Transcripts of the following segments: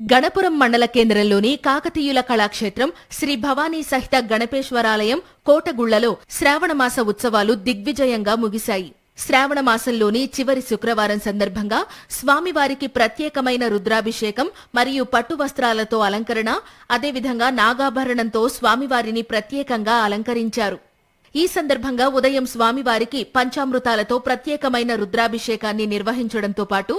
గణపురం మండల కేంద్రంలోని కాకతీయుల కళాక్షేత్రం శ్రీ భవానీ సహిత గణపేశ్వరాలయం కోటగుళ్ళలో శ్రావణమాస ఉత్సవాలు దిగ్విజయంగా ముగిశాయి. శ్రావణ మాసంలోని చివరి శుక్రవారం సందర్భంగా స్వామివారికి ప్రత్యేకమైన రుద్రాభిషేకం మరియు పట్టు వస్త్రాలతో అలంకరణ అదేవిధంగా నాగాభరణంతో స్వామివారిని ప్రత్యేకంగా అలంకరించారు. ఈ సందర్భంగా ఉదయం స్వామివారికి పంచామృతాలతో ప్రత్యేకమైన రుద్రాభిషేకాన్ని నిర్వహించడంతో పాటు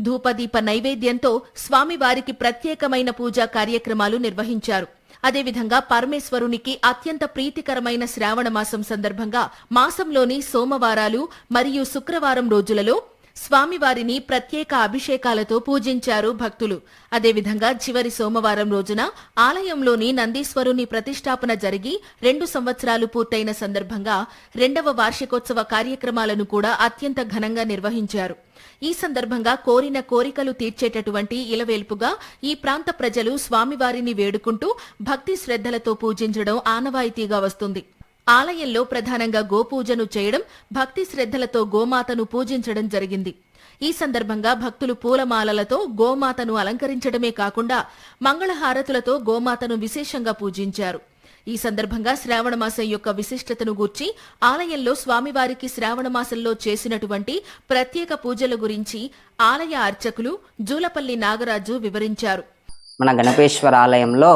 ధూపదీప నైవేద్యంతో స్వామివారికి ప్రత్యేకమైన పూజా కార్యక్రమాలు నిర్వహించారు. అదేవిధంగా పరమేశ్వరునికి అత్యంత ప్రీతికరమైన శ్రావణ మాసం సందర్భంగా మాసంలోని సోమవారాలు మరియు శుక్రవారం రోజులలో స్వామివారిని ప్రత్యేక అభిషేకాలతో పూజించారు భక్తులు. అదేవిధంగా చివరి సోమవారం రోజున ఆలయంలోని నందీశ్వరుని ప్రతిష్టాపన జరిగి రెండు సంవత్సరాలు పూర్తయిన సందర్భంగా రెండవ వార్షికోత్సవ కార్యక్రమాలను కూడా అత్యంత ఘనంగా నిర్వహించారు. ఈ సందర్భంగా కోరిన కోరికలు తీర్చేటటువంటి ఇలవేల్పుగా ఈ ప్రాంత ప్రజలు స్వామివారిని వేడుకుంటూ భక్తి శ్రద్ధలతో పూజించడం ఆనవాయితీగా వస్తుంది. ఆలయంలో ప్రధానంగా గోపూజను చేయడం భక్తి శ్రద్ధలతో గోమాతను పూజించడం జరిగింది. ఈ సందర్భంగా భక్తులు పూలమాలలతో గోమాతను అలంకరించడమే కాకుండా మంగళహారతులతో గోమాతను విశేషంగా పూజించారు. ఈ సందర్భంగా శ్రావణమాసం యొక్క విశిష్టతను గూర్చి ఆలయంలో స్వామివారికి శ్రావణమాసంలో చేసినటువంటి ప్రత్యేక పూజల గురించి ఆలయ అర్చకులు జూలపల్లి నాగరాజు వివరించారు. మన గణపేశ్వర ఆలయంలో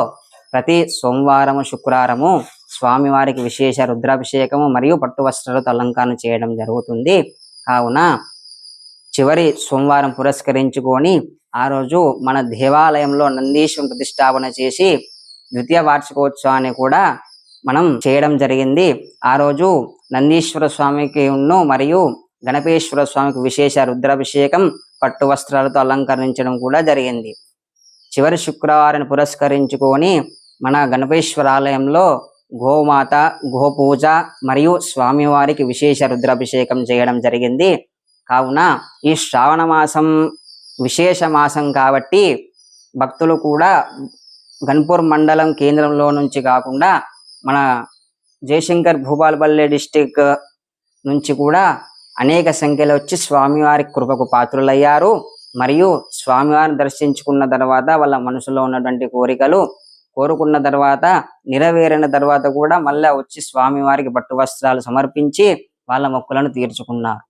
ప్రతి సోమవారము శుక్రవారము స్వామివారికి విశేష రుద్రాభిషేకము మరియు పట్టు వస్త్రాలతో అలంకరణ చేయడం జరుగుతుంది. కావున చివరి సోమవారం పురస్కరించుకొని ఆ రోజు మన దేవాలయంలో నందీశ్వరం ప్రతిష్టాపన చేసి ద్వితీయ వార్షికోత్సవాన్ని కూడా మనం చేయడం జరిగింది. ఆ రోజు నందీశ్వర స్వామికి ఉన్ను మరియు గణపేశ్వర స్వామికి విశేష రుద్రాభిషేకం పట్టు వస్త్రాలతో అలంకరించడం కూడా జరిగింది. చివరి శుక్రవారం పురస్కరించుకొని మన గణపేశ్వర ఆలయంలో గోమాత గోపూజ మరియు స్వామివారికి విశేష రుద్రాభిషేకం చేయడం జరిగింది. కావున ఈ శ్రావణ మాసం విశేష మాసం కాబట్టి భక్తులు కూడా గన్పూర్ మండలం కేంద్రంలో నుంచి కాకుండా మన జయశంకర్ భూపాలపల్లి డిస్టిక్ నుంచి కూడా అనేక సంఖ్యలో వచ్చి స్వామివారి కృపకు పాత్రులయ్యారు. మరియు స్వామివారిని దర్శించుకున్న తర్వాత వాళ్ళ మనసులో ఉన్నటువంటి కోరికలు కోరుకున్న తర్వాత నెరవేరిన తర్వాత కూడా మళ్ళా వచ్చి స్వామివారికి పట్టు వస్త్రాలు సమర్పించి వాళ్ళ మొక్కులను తీర్చుకున్నారు.